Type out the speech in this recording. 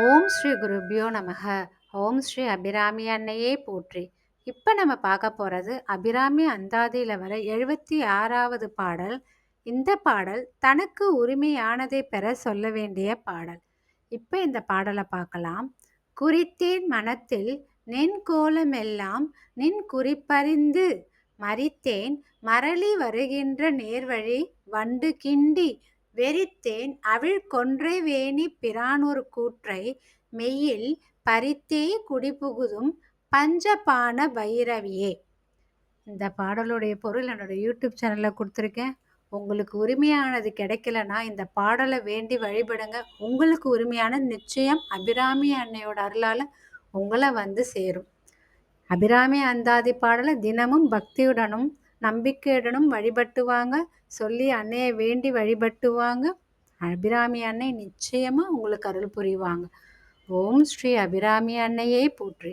ஓம் ஸ்ரீ குருபியோ நமக. ஓம் ஸ்ரீ அபிராமி அன்னையே போற்றி. இப்போ நம்ம பார்க்க போகிறது அபிராமி அந்தாதியில் வர எழுபத்தி ஆறாவது பாடல். இந்த பாடல் தனக்கு உரிமையானதை பெற சொல்ல வேண்டிய பாடல். இப்போ இந்த பாடலை பார்க்கலாம். குறித்தேன் மனத்தில் நின் கோலமெல்லாம் நின் குறிப்பறிந்து மறித்தேன் மரளி வருகின்ற நேர்வழி வண்டு கிண்டி வெறித்தேன் அவிழ் கொன்றை வேணி பிரானொரு கூற்றை மெய்யில் பறித்தே குடிபுகுதும் பஞ்சபான பைரவியே. இந்த பாடலுடைய பொருள் என்னோட யூடியூப் சேனலில் கொடுத்துருக்கேன். உங்களுக்கு உரிமையானது கிடைக்கலனா இந்த பாடலை வேண்டி வழிபடுங்க. உங்களுக்கு உரிமையான நிச்சயம் அபிராமி அன்னையோட அருளால் உங்களை வந்து சேரும். அபிராமி அந்தாதி பாடலை தினமும் பக்தியுடனும் நம்பிக்கையுடனும் வழிபட்டுவாங்க. சொல்லி அன்னையை வேண்டி வழிபட்டுவாங்க. அபிராமி அன்னை நிச்சயமாக உங்களுக்கு அருள் புரிவாங்க. ஓம் ஸ்ரீ அபிராமி அன்னையே போற்றி.